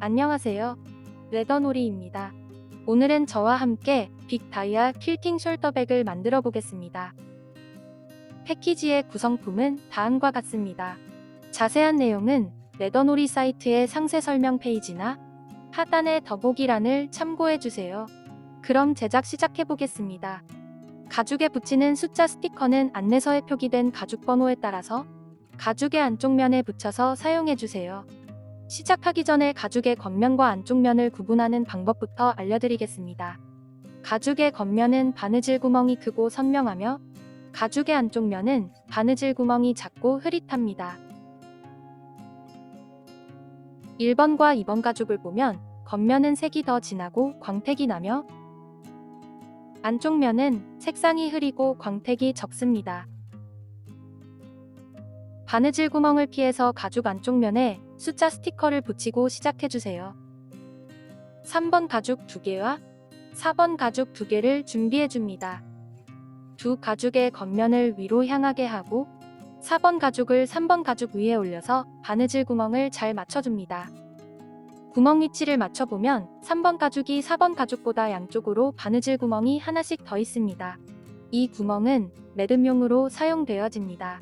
안녕하세요. 레더놀이입니다. 오늘은 저와 함께 빅 다이아 퀼팅 숄더백을 만들어 보겠습니다. 패키지의 구성품은 다음과 같습니다. 자세한 내용은 레더놀이 사이트의 상세 설명 페이지나 하단의 더보기란을 참고해 주세요. 그럼 제작 시작해 보겠습니다. 가죽에 붙이는 숫자 스티커는 안내서에 표기된 가죽 번호에 따라서 가죽의 안쪽 면에 붙여서 사용해 주세요. 시작하기 전에 가죽의 겉면과 안쪽 면을 구분하는 방법부터 알려드리겠습니다. 가죽의 겉면은 바느질 구멍이 크고 선명하며 가죽의 안쪽 면은 바느질 구멍이 작고 흐릿합니다. 1번과 2번 가죽을 보면 겉면은 색이 더 진하고 광택이 나며 안쪽 면은 색상이 흐리고 광택이 적습니다. 바느질 구멍을 피해서 가죽 안쪽 면에 숫자 스티커를 붙이고 시작해주세요. 3번 가죽 2개와 4번 가죽 2개를 준비해줍니다. 두 가죽의 겉면을 위로 향하게 하고 4번 가죽을 3번 가죽 위에 올려서 바느질 구멍을 잘 맞춰줍니다. 구멍 위치를 맞춰보면 3번 가죽이 4번 가죽보다 양쪽으로 바느질 구멍이 하나씩 더 있습니다. 이 구멍은 매듭용으로 사용되어집니다.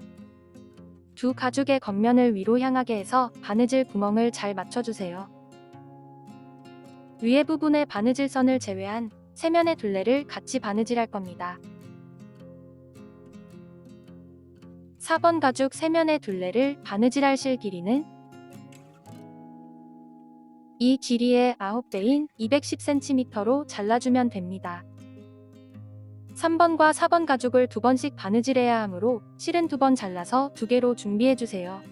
두 가죽의 겉면을 위로 향하게 해서 바느질 구멍을 잘 맞춰주세요. 위에 부분의 바느질 선을 제외한 세면의 둘레를 같이 바느질할 겁니다. 4번 가죽 세면의 둘레를 바느질할 실 길이는 이 길이의 9배인 210cm로 잘라주면 됩니다. 3번과 4번 가죽을 두 번씩 바느질해야 하므로 실은 두 번 잘라서 두 개로 준비해주세요.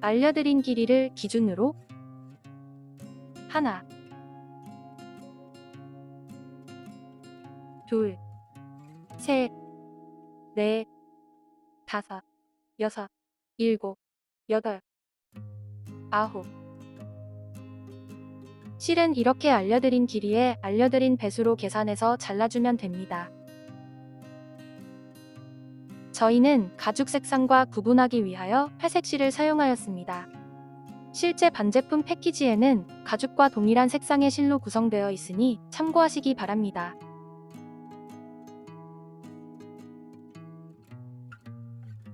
알려드린 길이를 기준으로 하나, 둘, 셋, 넷, 다섯, 여섯, 일곱, 여덟, 아홉. 실은 이렇게 알려드린 길이에 알려드린 배수로 계산해서 잘라주면 됩니다. 저희는 가죽 색상과 구분하기 위하여 회색 실을 사용하였습니다. 실제 반제품 패키지에는 가죽과 동일한 색상의 실로 구성되어 있으니 참고하시기 바랍니다.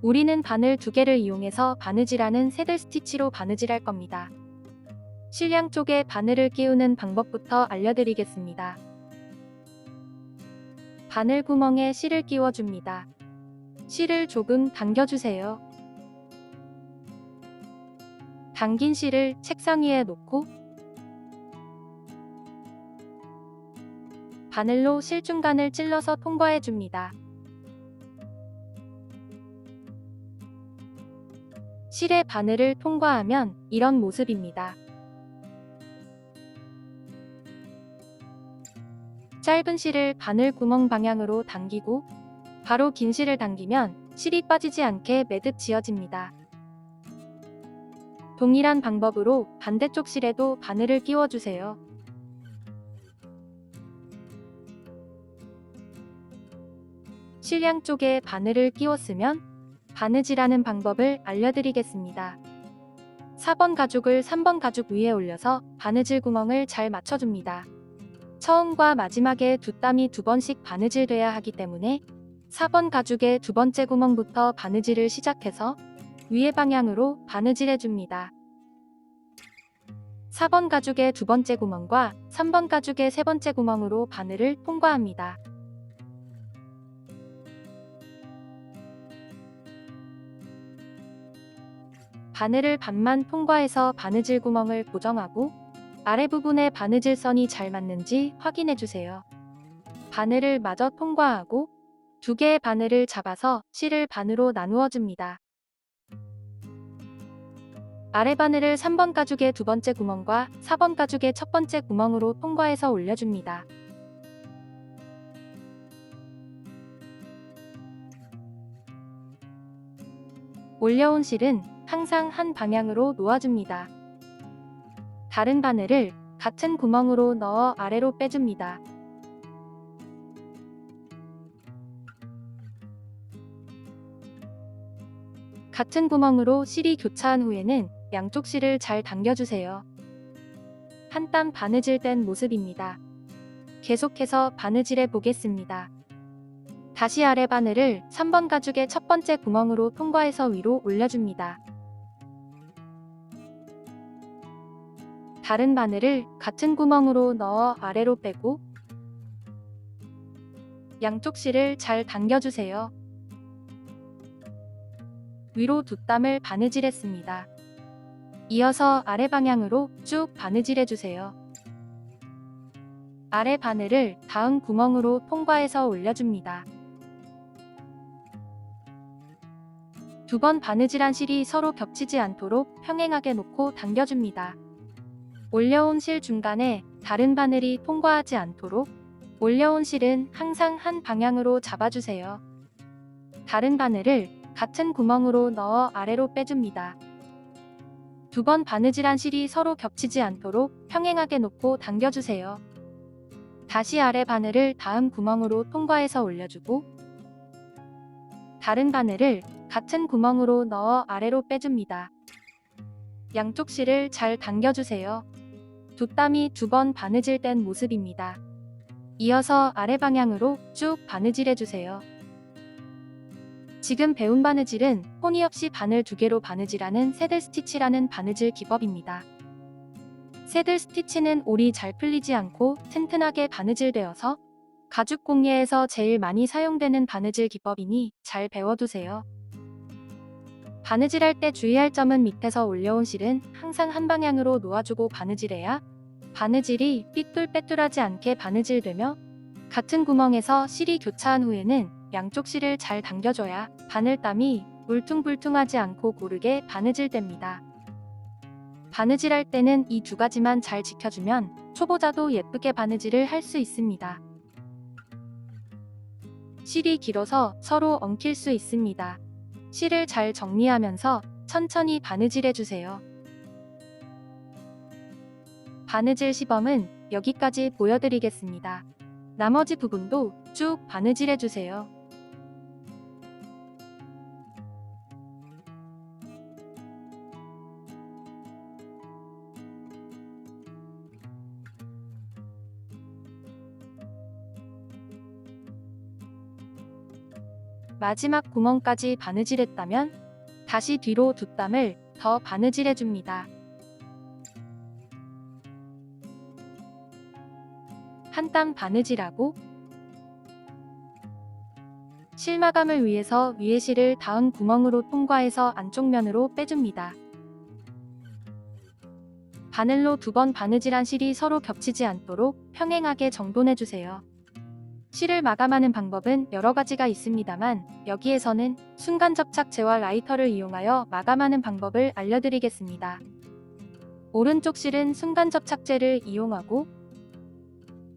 우리는 바늘 두 개를 이용해서 바느질하는 새들 스티치로 바느질할 겁니다. 실량 쪽에 바늘을 끼우는 방법부터 알려드리겠습니다. 바늘 구멍에 실을 끼워줍니다. 실을 조금 당겨주세요. 당긴 실을 책상 위에 놓고 바늘로 실 중간을 찔러서 통과해 줍니다. 실의 바늘을 통과하면 이런 모습입니다. 짧은 실을 바늘 구멍 방향으로 당기고 바로 긴 실을 당기면 실이 빠지지 않게 매듭 지어집니다. 동일한 방법으로 반대쪽 실에도 바늘을 끼워주세요. 실량 쪽에 바늘을 끼웠으면 바느질하는 방법을 알려드리겠습니다. 4번 가죽을 3번 가죽 위에 올려서 바느질 구멍을 잘 맞춰줍니다. 처음과 마지막에 두 땀이 두 번씩 바느질돼야 하기 때문에 4번 가죽의 두 번째 구멍부터 바느질을 시작해서 위의 방향으로 바느질해줍니다. 4번 가죽의 두 번째 구멍과 3번 가죽의 세 번째 구멍으로 바늘을 통과합니다. 바늘을 반만 통과해서 바느질 구멍을 고정하고 아래 부분에 바느질 선이 잘 맞는지 확인해 주세요. 바늘을 마저 통과하고 두 개의 바늘을 잡아서 실을 반으로 나누어 줍니다. 아래 바늘을 3번 가죽의 두 번째 구멍과 4번 가죽의 첫 번째 구멍으로 통과해서 올려줍니다. 올려온 실은 항상 한 방향으로 놓아줍니다. 다른 바늘을 같은 구멍으로 넣어 아래로 빼줍니다. 같은 구멍으로 실이 교차한 후에는 양쪽 실을 잘 당겨주세요. 한 땀 바느질 된 모습입니다. 계속해서 바느질해 보겠습니다. 다시 아래 바늘을 3번 가죽의 첫 번째 구멍으로 통과해서 위로 올려줍니다. 다른 바늘을 같은 구멍으로 넣어 아래로 빼고 양쪽 실을 잘 당겨주세요. 위로 두 땀을 바느질했습니다. 이어서 아래 방향으로 쭉 바느질해주세요. 아래 바늘을 다음 구멍으로 통과해서 올려줍니다. 두 번 바느질한 실이 서로 겹치지 않도록 평행하게 놓고 당겨줍니다. 올려온 실 중간에 다른 바늘이 통과하지 않도록 올려온 실은 항상 한 방향으로 잡아주세요. 다른 바늘을 같은 구멍으로 넣어 아래로 빼줍니다. 두 번 바느질한 실이 서로 겹치지 않도록 평행하게 놓고 당겨주세요. 다시 아래 바늘을 다음 구멍으로 통과해서 올려주고 다른 바늘을 같은 구멍으로 넣어 아래로 빼줍니다. 양쪽 실을 잘 당겨주세요. 두 땀이 두 번 바느질 된 모습입니다. 이어서 아래 방향으로 쭉 바느질해주세요. 지금 배운 바느질은 혼이 없이 바늘 두 개로 바느질하는 새들 스티치라는 바느질 기법입니다. 새들 스티치는 올이 잘 풀리지 않고 튼튼하게 바느질되어서 가죽 공예에서 제일 많이 사용되는 바느질 기법이니 잘 배워두세요. 바느질할 때 주의할 점은 밑에서 올려온 실은 항상 한 방향으로 놓아주고 바느질해야 바느질이 삐뚤빼뚤하지 않게 바느질되며 같은 구멍에서 실이 교차한 후에는 양쪽 실을 잘 당겨줘야 바늘땀이 울퉁불퉁하지 않고 고르게 바느질됩니다. 바느질할 때는 이 두 가지만 잘 지켜주면 초보자도 예쁘게 바느질을 할 수 있습니다. 실이 길어서 서로 엉킬 수 있습니다. 실을 잘 정리하면서 천천히 바느질해주세요. 바느질 시범은 여기까지 보여드리겠습니다. 나머지 부분도 쭉 바느질해주세요. 마지막 구멍까지 바느질했다면 다시 뒤로 두 땀을 더 바느질해줍니다. 한 땀 바느질하고 실마감을 위해서 위에 실을 다음 구멍으로 통과해서 안쪽 면으로 빼줍니다. 바늘로 두 번 바느질한 실이 서로 겹치지 않도록 평행하게 정돈해주세요. 실을 마감하는 방법은 여러 가지가 있습니다만 여기에서는 순간 접착제와 라이터를 이용하여 마감하는 방법을 알려드리겠습니다. 오른쪽 실은 순간 접착제를 이용하고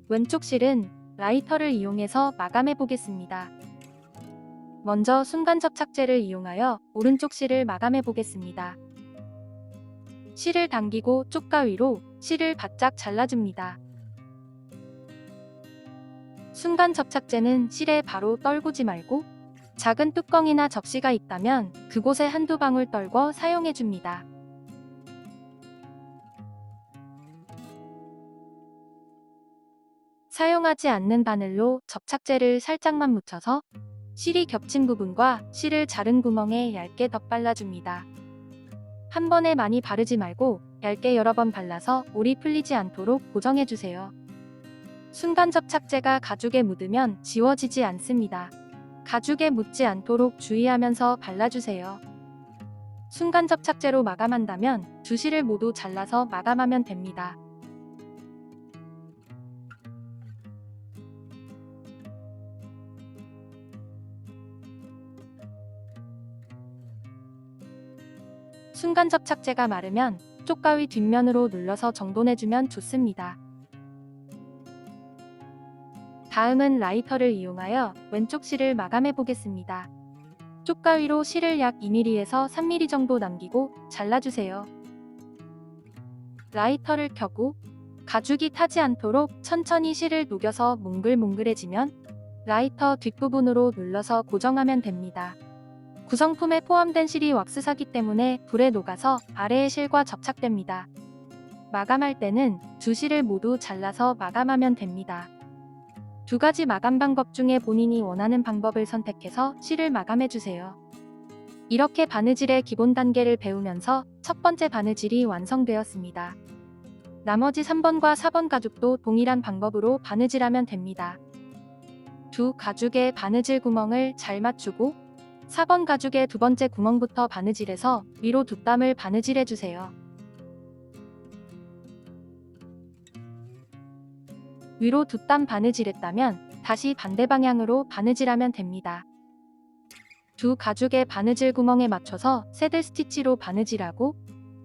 왼쪽 실은 라이터를 이용해서 마감해 보겠습니다. 먼저 순간 접착제를 이용하여 오른쪽 실을 마감해 보겠습니다. 실을 당기고 쪽가 위로 실을 바짝 잘라줍니다. 순간 접착제는 실에 바로 떨구지 말고 작은 뚜껑이나 접시가 있다면 그곳에 한두 방울 떨궈 사용해 줍니다. 사용하지 않는 바늘로 접착제를 살짝만 묻혀서 실이 겹친 부분과 실을 자른 구멍에 얇게 덧발라줍니다. 한 번에 많이 바르지 말고 얇게 여러 번 발라서 올이 풀리지 않도록 고정해주세요. 순간 접착제가 가죽에 묻으면 지워지지 않습니다. 가죽에 묻지 않도록 주의하면서 발라주세요. 순간 접착제로 마감한다면 두 실을 모두 잘라서 마감하면 됩니다. 순간 접착제가 마르면 쪽가위 뒷면으로 눌러서 정돈해주면 좋습니다. 다음은 라이터를 이용하여 왼쪽 실을 마감해 보겠습니다. 쪽가위로 실을 약 2mm에서 3mm 정도 남기고 잘라주세요. 라이터를 켜고 가죽이 타지 않도록 천천히 실을 녹여서 몽글몽글해지면 라이터 뒷부분으로 눌러서 고정하면 됩니다. 구성품에 포함된 실이 왁스사기 때문에 불에 녹아서 아래의 실과 접착됩니다. 마감할 때는 두 실을 모두 잘라서 마감하면 됩니다. 두 가지 마감 방법 중에 본인이 원하는 방법을 선택해서 실을 마감해 주세요. 이렇게 바느질의 기본 단계를 배우면서 첫 번째 바느질이 완성되었습니다. 나머지 3번과 4번 가죽도 동일한 방법으로 바느질하면 됩니다. 두 가죽의 바느질 구멍을 잘 맞추고 4번 가죽의 두 번째 구멍부터 바느질해서 위로 두 땀을 바느질해 주세요. 위로 두 땀 바느질했다면 다시 반대 방향으로 바느질하면 됩니다. 두 가죽의 바느질 구멍에 맞춰서 새들 스티치로 바느질하고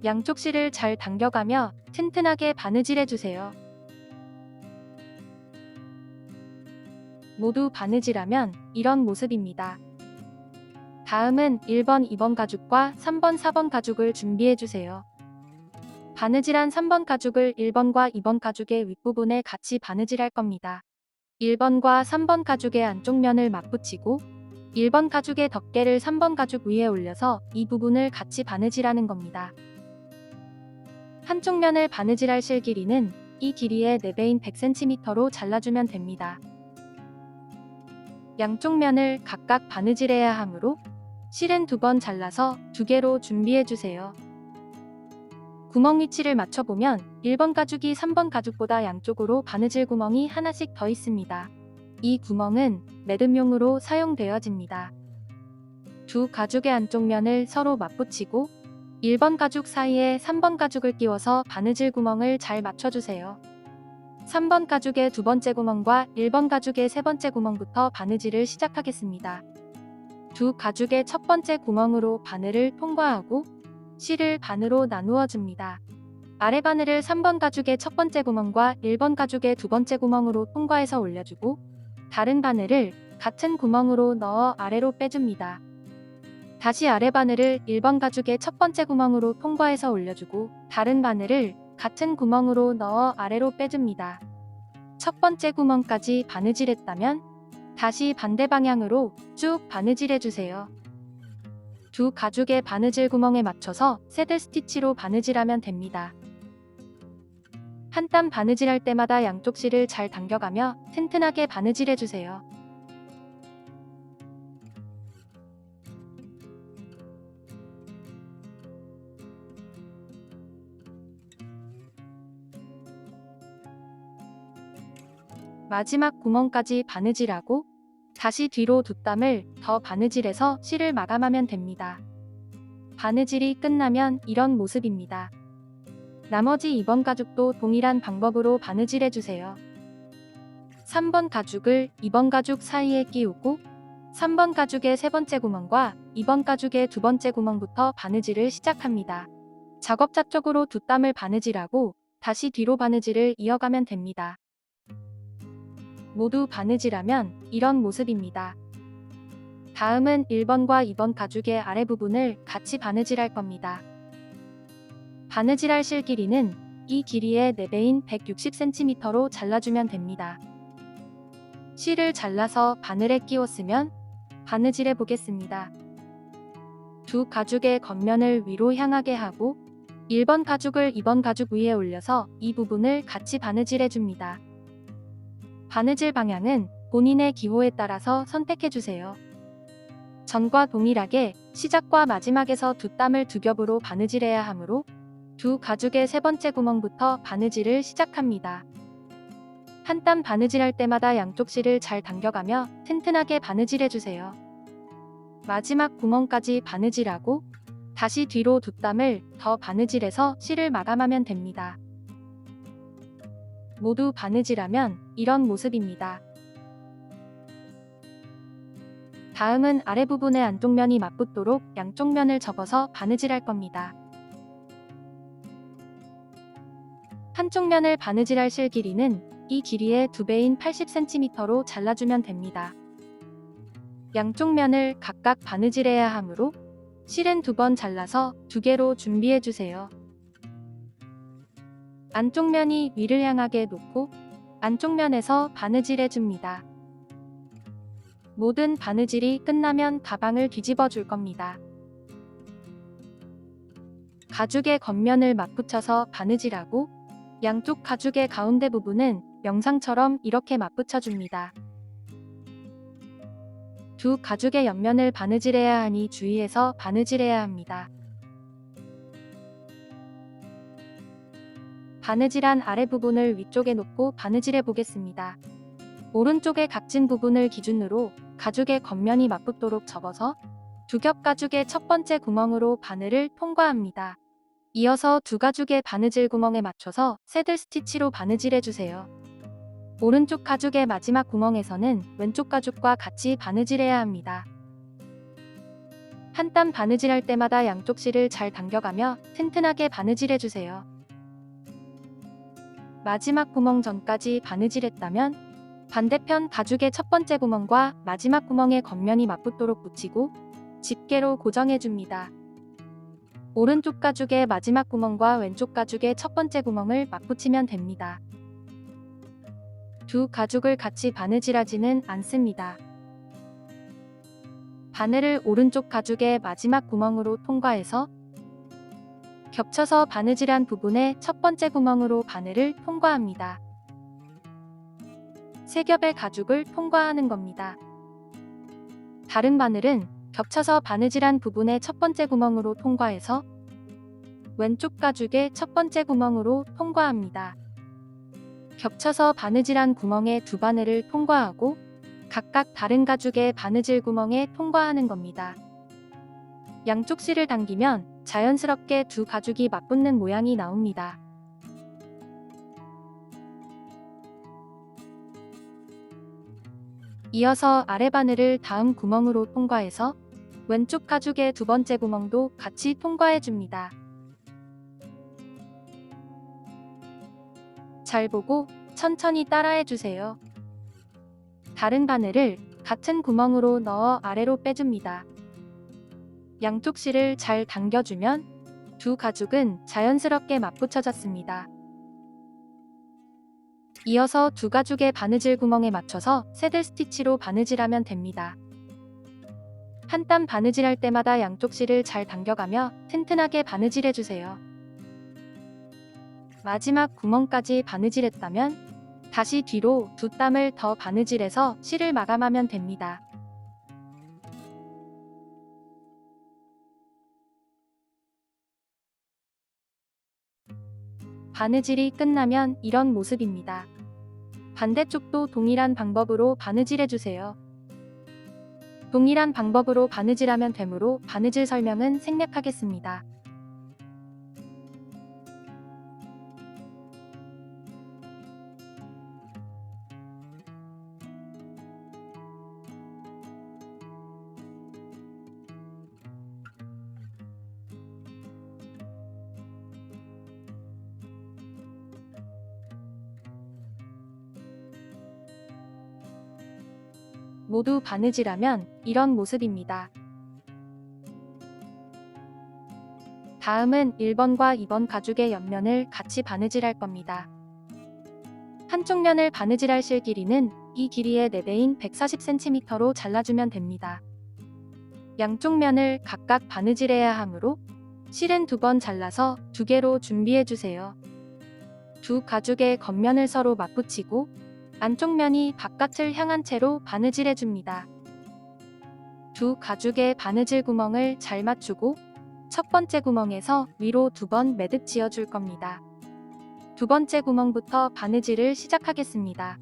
양쪽 실을 잘 당겨가며 튼튼하게 바느질해 주세요. 모두 바느질하면 이런 모습입니다. 다음은 1번, 2번 가죽과 3번, 4번 가죽을 준비해 주세요. 바느질한 3번 가죽을 1번과 2번 가죽의 윗부분에 같이 바느질할 겁니다. 1번과 3번 가죽의 안쪽 면을 맞붙이고 1번 가죽의 덮개를 3번 가죽 위에 올려서 이 부분을 같이 바느질하는 겁니다. 한쪽 면을 바느질할 실 길이는 이 길이의 4배인 100cm로 잘라주면 됩니다. 양쪽 면을 각각 바느질해야 하므로 실은 두 번 잘라서 두 개로 준비해 주세요. 구멍 위치를 맞춰보면 1번 가죽이 3번 가죽보다 양쪽으로 바느질 구멍이 하나씩 더 있습니다. 이 구멍은 매듭용으로 사용되어집니다. 두 가죽의 안쪽 면을 서로 맞붙이고 1번 가죽 사이에 3번 가죽을 끼워서 바느질 구멍을 잘 맞춰주세요. 3번 가죽의 두 번째 구멍과 1번 가죽의 세 번째 구멍부터 바느질을 시작하겠습니다. 두 가죽의 첫 번째 구멍으로 바늘을 통과하고 실을 반으로 나누어 줍니다. 아래 바늘을 3번 가죽의 첫 번째 구멍과 1번 가죽의 두 번째 구멍으로 통과해서 올려주고 다른 바늘을 같은 구멍으로 넣어 아래로 빼줍니다. 다시 아래 바늘을 1번 가죽의 첫 번째 구멍으로 통과해서 올려주고 다른 바늘을 같은 구멍으로 넣어 아래로 빼줍니다. 첫 번째 구멍까지 바느질했다면 다시 반대 방향으로 쭉 바느질해 주세요. 두 가죽의 바느질 구멍에 맞춰서 새들 스티치로 바느질하면 됩니다. 한 땀 바느질할 때마다 양쪽 실을 잘 당겨가며 튼튼하게 바느질해 주세요. 마지막 구멍까지 바느질하고 다시 뒤로 두 땀을 더 바느질해서 실을 마감하면 됩니다. 바느질이 끝나면 이런 모습입니다. 나머지 2번 가죽도 동일한 방법으로 바느질해 주세요. 3번 가죽을 2번 가죽 사이에 끼우고 3번 가죽의 세 번째 구멍과 2번 가죽의 두 번째 구멍부터 바느질을 시작합니다. 작업자 쪽으로 두 땀을 바느질하고 다시 뒤로 바느질을 이어가면 됩니다. 모두 바느질하면 이런 모습입니다. 다음은 1번과 2번 가죽의 아래 부분을 같이 바느질할 겁니다. 바느질할 실 길이는 이 길이의 4배인 160cm로 잘라주면 됩니다. 실을 잘라서 바늘에 끼웠으면 바느질해 보겠습니다. 두 가죽의 겉면을 위로 향하게 하고 1번 가죽을 2번 가죽 위에 올려서 이 부분을 같이 바느질해 줍니다. 바느질 방향은 본인의 기호에 따라서 선택해 주세요. 전과 동일하게 시작과 마지막에서 두 땀을 두 겹으로 바느질해야 하므로 두 가죽의 세 번째 구멍부터 바느질을 시작합니다. 한 땀 바느질할 때마다 양쪽 실을 잘 당겨가며 튼튼하게 바느질해 주세요. 마지막 구멍까지 바느질하고 다시 뒤로 두 땀을 더 바느질해서 실을 마감하면 됩니다. 모두 바느질하면 이런 모습입니다. 다음은 아래 부분의 안쪽 면이 맞붙도록 양쪽 면을 접어서 바느질할 겁니다. 한쪽 면을 바느질할 실 길이는 이 길이의 2배인 80cm로 잘라주면 됩니다. 양쪽 면을 각각 바느질해야 하므로 실은 두 번 잘라서 두 개로 준비해 주세요. 안쪽 면이 위를 향하게 놓고 안쪽 면에서 바느질 해 줍니다. 모든 바느질이 끝나면 가방을 뒤집어 줄 겁니다. 가죽의 겉면을 맞붙여서 바느질하고 양쪽 가죽의 가운데 부분은 영상처럼 이렇게 맞붙여 줍니다. 두 가죽의 옆면을 바느질해야 하니 주의해서 바느질해야 합니다. 바느질한 아래 부분을 위쪽에 놓고 바느질해 보겠습니다. 오른쪽의 각진 부분을 기준으로 가죽의 겉면이 맞붙도록 접어서 두 겹 가죽의 첫 번째 구멍으로 바늘을 통과합니다. 이어서 두 가죽의 바느질 구멍에 맞춰서 새들 스티치로 바느질해 주세요. 오른쪽 가죽의 마지막 구멍에서는 왼쪽 가죽과 같이 바느질해야 합니다. 한 땀 바느질할 때마다 양쪽 실을 잘 당겨가며 튼튼하게 바느질해 주세요. 마지막 구멍 전까지 바느질했다면 반대편 가죽의 첫 번째 구멍과 마지막 구멍의 겉면이 맞붙도록 붙이고 집게로 고정해 줍니다. 오른쪽 가죽의 마지막 구멍과 왼쪽 가죽의 첫 번째 구멍을 맞붙이면 됩니다. 두 가죽을 같이 바느질하지는 않습니다. 바늘을 오른쪽 가죽의 마지막 구멍으로 통과해서 겹쳐서 바느질한 부분의 첫 번째 구멍으로 바늘을 통과합니다. 세 겹의 가죽을 통과하는 겁니다. 다른 바늘은 겹쳐서 바느질한 부분의 첫 번째 구멍으로 통과해서 왼쪽 가죽의 첫 번째 구멍으로 통과합니다. 겹쳐서 바느질한 구멍의 두 바늘을 통과하고 각각 다른 가죽의 바느질 구멍에 통과하는 겁니다. 양쪽 실을 당기면 자연스럽게 두 가죽이 맞붙는 모양이 나옵니다. 이어서 아래 바늘을 다음 구멍으로 통과해서 왼쪽 가죽의 두 번째 구멍도 같이 통과해 줍니다. 잘 보고 천천히 따라해 주세요. 다른 바늘을 같은 구멍으로 넣어 아래로 빼줍니다. 양쪽 실을 잘 당겨주면 두 가죽은 자연스럽게 맞붙여졌습니다. 이어서 두 가죽의 바느질 구멍에 맞춰서 새들 스티치로 바느질하면 됩니다. 한 땀 바느질할 때마다 양쪽 실을 잘 당겨가며 튼튼하게 바느질해주세요. 마지막 구멍까지 바느질했다면 다시 뒤로 두 땀을 더 바느질해서 실을 마감하면 됩니다. 바느질이 끝나면 이런 모습입니다. 반대쪽도 동일한 방법으로 바느질해주세요. 동일한 방법으로 바느질하면 되므로 바느질 설명은 생략하겠습니다. 모두 바느질하면 이런 모습입니다. 다음은 1번과 2번 가죽의 옆면을 같이 바느질할 겁니다. 한쪽 면을 바느질할 실 길이는 이 길이의 4배인 140cm로 잘라주면 됩니다. 양쪽 면을 각각 바느질해야 하므로 실은 두 번 잘라서 두 개로 준비해 주세요. 두 가죽의 겉면을 서로 맞붙이고 안쪽 면이 바깥을 향한 채로 바느질해 줍니다. 두 가죽의 바느질 구멍을 잘 맞추고 첫 번째 구멍에서 위로 두 번 매듭 지어 줄 겁니다. 두 번째 구멍부터 바느질을 시작하겠습니다.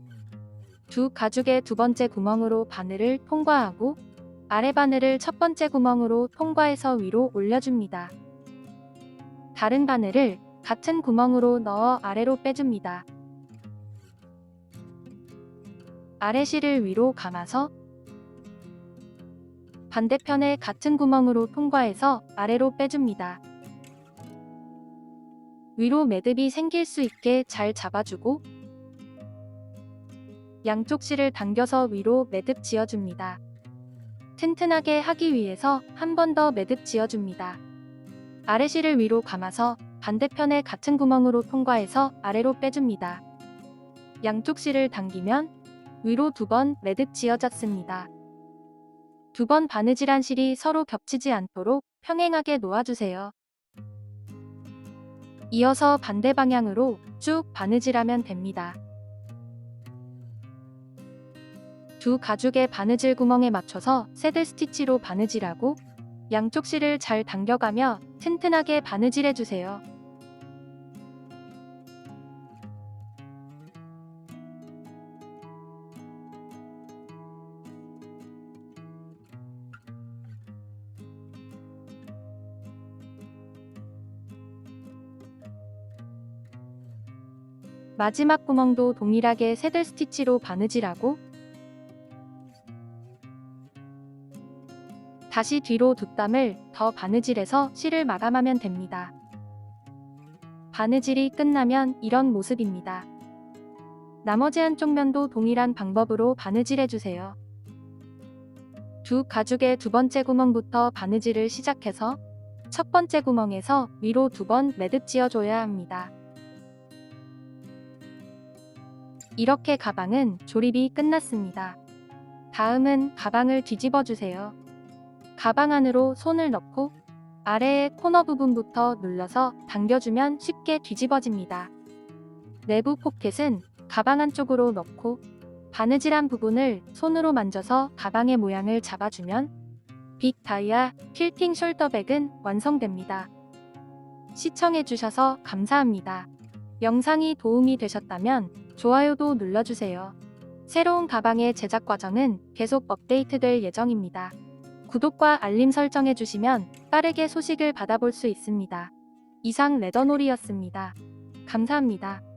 두 가죽의 두 번째 구멍으로 바늘을 통과하고 아래 바늘을 첫 번째 구멍으로 통과해서 위로 올려줍니다. 다른 바늘을 같은 구멍으로 넣어 아래로 빼줍니다. 아래 실을 위로 감아서 반대편에 같은 구멍으로 통과해서 아래로 빼줍니다. 위로 매듭이 생길 수 있게 잘 잡아주고 양쪽 실을 당겨서 위로 매듭 지어줍니다. 튼튼하게 하기 위해서 한 번 더 매듭 지어줍니다. 아래 실을 위로 감아서 반대편에 같은 구멍으로 통과해서 아래로 빼줍니다. 양쪽 실을 당기면 위로 두 번 매듭 지어졌습니다. 두 번 바느질한 실이 서로 겹치지 않도록 평행하게 놓아주세요. 이어서 반대 방향으로 쭉 바느질하면 됩니다. 두 가죽의 바느질 구멍에 맞춰서 새들 스티치로 바느질하고 양쪽 실을 잘 당겨가며 튼튼하게 바느질해 주세요. 마지막 구멍도 동일하게 새들 스티치로 바느질하고 다시 뒤로 두 땀을 더 바느질해서 실을 마감하면 됩니다. 바느질이 끝나면 이런 모습입니다. 나머지 한쪽 면도 동일한 방법으로 바느질해 주세요. 두 가죽의 두 번째 구멍부터 바느질을 시작해서 첫 번째 구멍에서 위로 두 번 매듭 지어줘야 합니다. 이렇게 가방은 조립이 끝났습니다. 다음은 가방을 뒤집어 주세요. 가방 안으로 손을 넣고 아래의 코너 부분부터 눌러서 당겨주면 쉽게 뒤집어집니다. 내부 포켓은 가방 안쪽으로 넣고 바느질한 부분을 손으로 만져서 가방의 모양을 잡아주면 빅 다이아 퀼팅 숄더백은 완성됩니다. 시청해주셔서 감사합니다. 영상이 도움이 되셨다면 좋아요도 눌러주세요. 새로운 가방의 제작 과정은 계속 업데이트될 예정입니다. 구독과 알림 설정해 주시면 빠르게 소식을 받아볼 수 있습니다. 이상 레더놀이였습니다. 감사합니다.